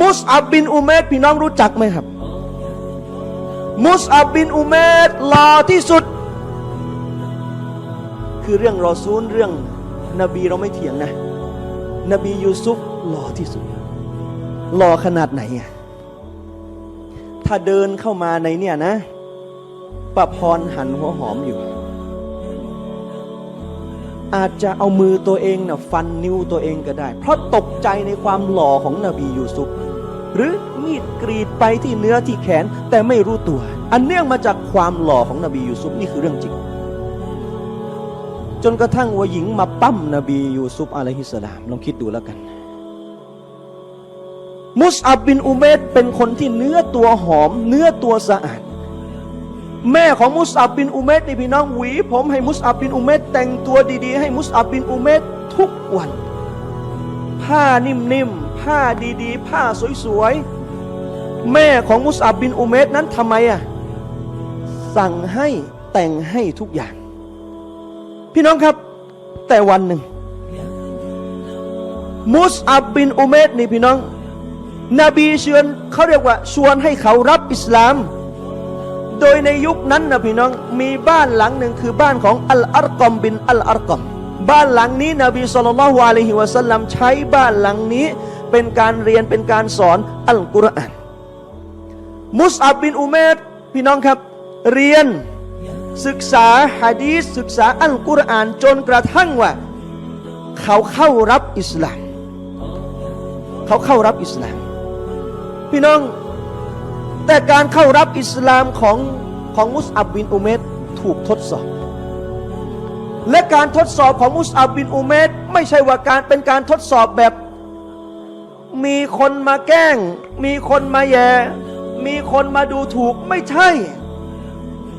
มุสอับบินอุเมดพี่น้องรู้จักไหมครับ มุสอับบินอุเมดหล่อที่สุด คือเรื่องรอซูลเรื่องนบีเราไม่เถียงนะ นบียูซุฟหล่อที่สุดหล่อขนาดไหนอะถ้าเดินเข้ามาในเนี่ยนะปะพรหันหัวหอมอยู่ อาจจะเอามือตัวเองนะ่ะฟันนิ้วตัวเองก็ได้ เพราะตกใจในความหล่อของนบียูซุฟ หรือมีดกรีดไปที่เนื้อที่แขนแต่ไม่รู้ตัว อันเนื่องมาจากความหล่อของนบียูซุฟนี่คือเรื่องจริง จนกระทั่งว่าหญิงมาปั้มนบียูซุฟอะลัยฮิสสลามลองคิดดูแล้วกัน มุสอับบินอุเมดเป็นคนที่เนื้อตัวหอม เนื้อตัวสะอาดแม่ของมุสอับบินอุเมดนี่พี่น้องหวีผมให้มุสอับบินอุเมดแต่งตัวดีๆ ให้มุสอับบินอุเมดทุกวัน ผ้านิ่มๆ ผ้าดีๆ ผ้าสวยๆ แม่ของมุสอับบินอุเมดนั้นทำไมอะ สั่งให้แต่งให้ทุกอย่าง พี่น้องครับ แต่วันหนึ่ง มุสอับบินอุเมดนี่พี่น้อง นบีเชิญเขาเรียกว่า ชวนให้เขารับอิสลาม โดยในยุคนั้นนะพี่น้องมีบ้านหลังหนึ่งคือบ้านของอัลอาร์กอมบินอัลอาร์กอมบ้านหลังนี้นบีสุลต่านละฮ์อะลัยฮิวะสัลลัมใช้บ้านหลังนี้ เป็นการเรียนเป็นการสอนอัลกุรอานมุสอับบินอุเมดพี่น้องครับ เรียนศึกษาฮะดีษศึกษาอัลกุรอานจนกระทั่งว่า เขาเข้ารับอิสลาม เขาเข้ารับอิสลาม พี่น้อง แต่การเข้ารับอิสลามของของมุสอับบินอุเมดถูกทดสอบ และการทดสอบของมุสอับบินอุเมดไม่ใช่ว่าการเป็นการทดสอบแบบ มีคนมาแกล้ง มีคนมาแย่ มีคนมาดูถูกไม่ใช่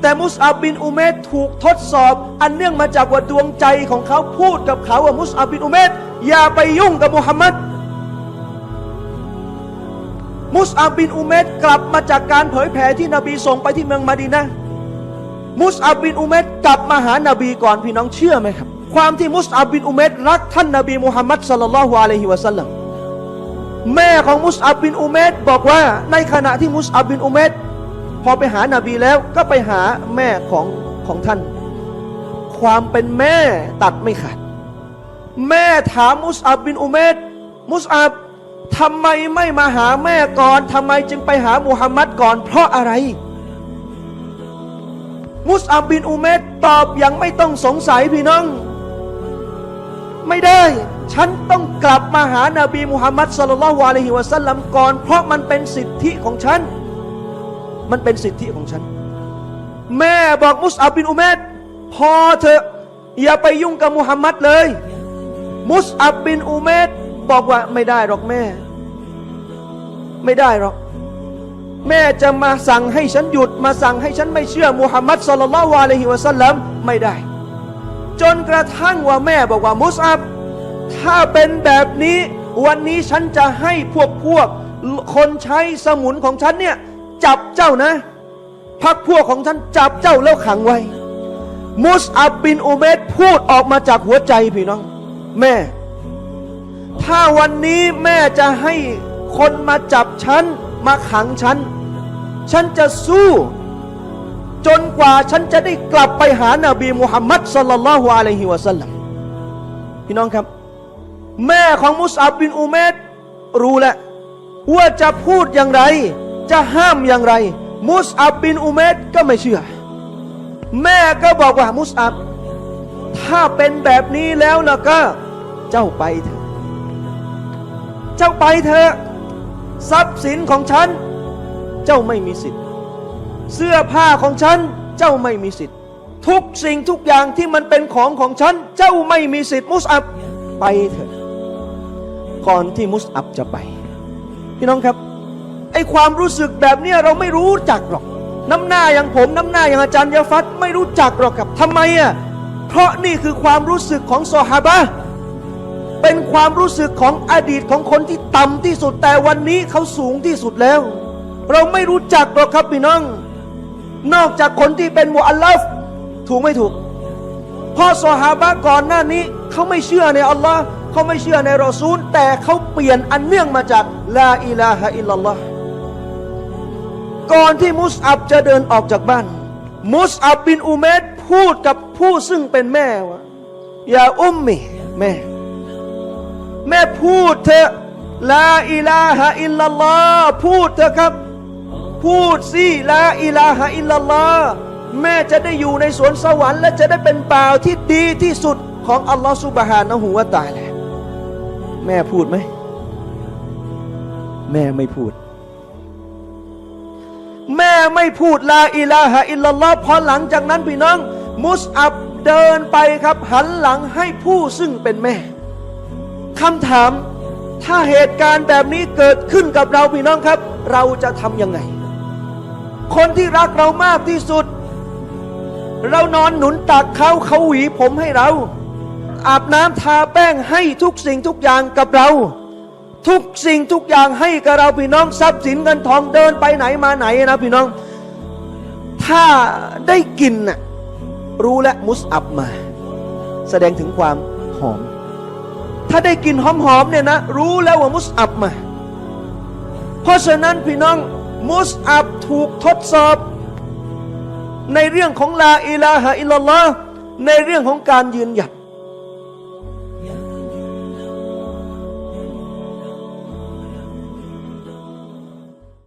แต่มุสอับบินอุเมดถูกทดสอบ อันเนื่องมาจากว่าดวงใจของเขาพูดกับเขาว่ามุสอับบินอุเมดอย่าไปยุ่งกับมุฮัมมัดมุสอับบินอุเมดกลับมาจากการเผยแผ่ที่นบีส่งไปที่เมืองมาดีนะมุสอับบินอุเมดกลับมาหานาบีก่อนพี่น้องเชื่อไหมครับ ความที่มุสอับบินอุเมดรักท่านนบีมุฮัมมัดสลลัลลอฮุอะลัยฮิวะสัลลัม แม่ของมุสอับบินอุเมดบอกว่าในขณะที่มุสอับบินอุเมดพอไปหานาบีแล้วก็ไปหาแม่ของของท่าน ความเป็นแม่ตัดไม่ขาด แม่ถามมุสอับบินอุเมดมุสอับทำไมไม่มาหาแม่ก่อนทำไมจึงไปหามุฮัมมัดก่อน เพราะอะไร มุสอับบินอุเมดตอบอย่างไม่ต้องสงสัยพี่น้อง ไม่ได้ ฉันต้องกลับมาหานาบีมุฮัมมัดสลลัลลอฮุอะลัยฮิวะสัลลัมก่อน เพราะมันเป็นสิทธิของฉัน มันเป็นสิทธิของฉัน แม่บอกมุสอับบินอุเมดพอเถอะอย่าไปยุ่งกับมุฮัมมัดเลย มุสอับบินอุเมดบอกว่าไม่ได้หรอกแม่ ไม่ได้หรอก แม่จะมาสั่งให้ฉันหยุดมาสั่งให้ฉันไม่เชื่อมุฮัมมัดสลลัลลอฮุอะลัยฮิวะสัลลัมไม่ได้ จนกระทั่งว่าแม่บอกว่ามุสอับ ถ้าเป็นแบบนี้ วันนี้ฉันจะให้พวกพวก คนใช้สมุนของฉันเนี่ยจับเจ้านะ พักพวกของฉันจับเจ้าแล้วขังไว้ มุสอับบินอุเมดพูดออกมาจากหัวใจพี่น้อง แม่ ถ้าวันนี้แม่จะให้คนมาจับฉัน มาขังฉัน ฉันจะสู้ จนกว่าฉันจะได้กลับไปหานาบีมุฮัมมัดสลลัลลอฮุอะลัยฮิวะสัลลัมพี่น้องครับ แม่ของมุสอับบินอุเมดรู้แล้วว่าจะพูดอย่างไร จะห้ามอย่างไร มุสอับบินอุเมดก็ไม่เชื่อ แม่ก็บอกว่ามุสอับ ถ้าเป็นแบบนี้แล้วล่ะก็ เจ้าไปเถอะ เจ้าไปเถอะ ทรัพย์สินของฉัน เจ้าไม่มีสิทธิ์ เสื้อผ้าของฉัน เจ้าไม่มีสิทธิ์ ทุกสิ่งทุกอย่างที่มันเป็นของของฉัน เจ้าไม่มีสิทธิ์มุสอับ ไปเถอะ ก่อนที่มุสอับจะไป พี่น้องครับไอความรู้สึกแบบนี้เราไม่รู้จักหรอก น้ำหน้าอย่างผมน้ำหน้าอย่างอาจารย์ยาฟัดไม่รู้จักหรอกครับทำไมอะเพราะนี่คือความรู้สึกของซอฮาบะเป็นความรู้สึกของอดีตของคนที่ต่ำที่สุดแต่วันนี้เขาสูงที่สุดแล้ว เราไม่รู้จักหรอกครับพี่น้อง นอกจากคนที่เป็นมุอัลลัฟถูกไม่ถูกพราะซอฮาบะก่อนหน้านี้เขาไม่เชื่อในอัลลอฮ์ เขาไม่เชื่อในรอซูล แต่เขาเปลี่ยนอันเนื่องมาจากลาอิลาฮะอิลลัลลอฮ์ก่อนที่มุสอับจะเดินออกจากบ้าน มุสอับบินอุเมดพูดกับผู้ซึ่งเป็นแม่ว่าอย่าอุ้มมิแม่ แม่พูดเถอะลาอิลาฮะอิลลัลลอฮ์พูดเถอะครับ พูดสิลาอิลาฮะอิลลัลลอฮ์แม่จะได้อยู่ในสวนสวรรค์ และจะได้เป็นบ่าที่ดีที่สุดของอัลลอฮ์ซุบฮานะฮูวะตะอาลา แม่พูดไหม แม่ไม่พูด แม่ไม่พูดลาอิลาฮะอิลลัลลอฮ์พอหลังจากนั้นพี่น้อง มุสอับเดินไปครับ หันหลังให้ผู้ซึ่งเป็นแม่คำถามถ้าเหตุการณ์แบบนี้เกิดขึ้นกับเราพี่น้องครับ เราจะทำยังไง คนที่รักเรามากที่สุด เรานอนหนุนตักเขาเขาหวีผมให้เรา อาบน้ำทาแป้งให้ทุกสิ่งทุกอย่างกับเรา ทุกสิ่งทุกอย่างให้กับเราพี่น้องทรัพย์สินเงินทองเดินไปไหนมาไหนนะพี่น้อง ถ้าได้กินน่ะรู้แล้วมุสอับมา แสดงถึงความหอม ถ้าได้กลินหอมๆเนี่ยนะรู้แล้วว่ามุสอับมา เพราะฉะนั้นพี่น้องมุสอับถูกทดสอบ ในเรื่องของลาอิลาฮะอิลลัลลอฮ์ในเรื่องของการยืนหยัด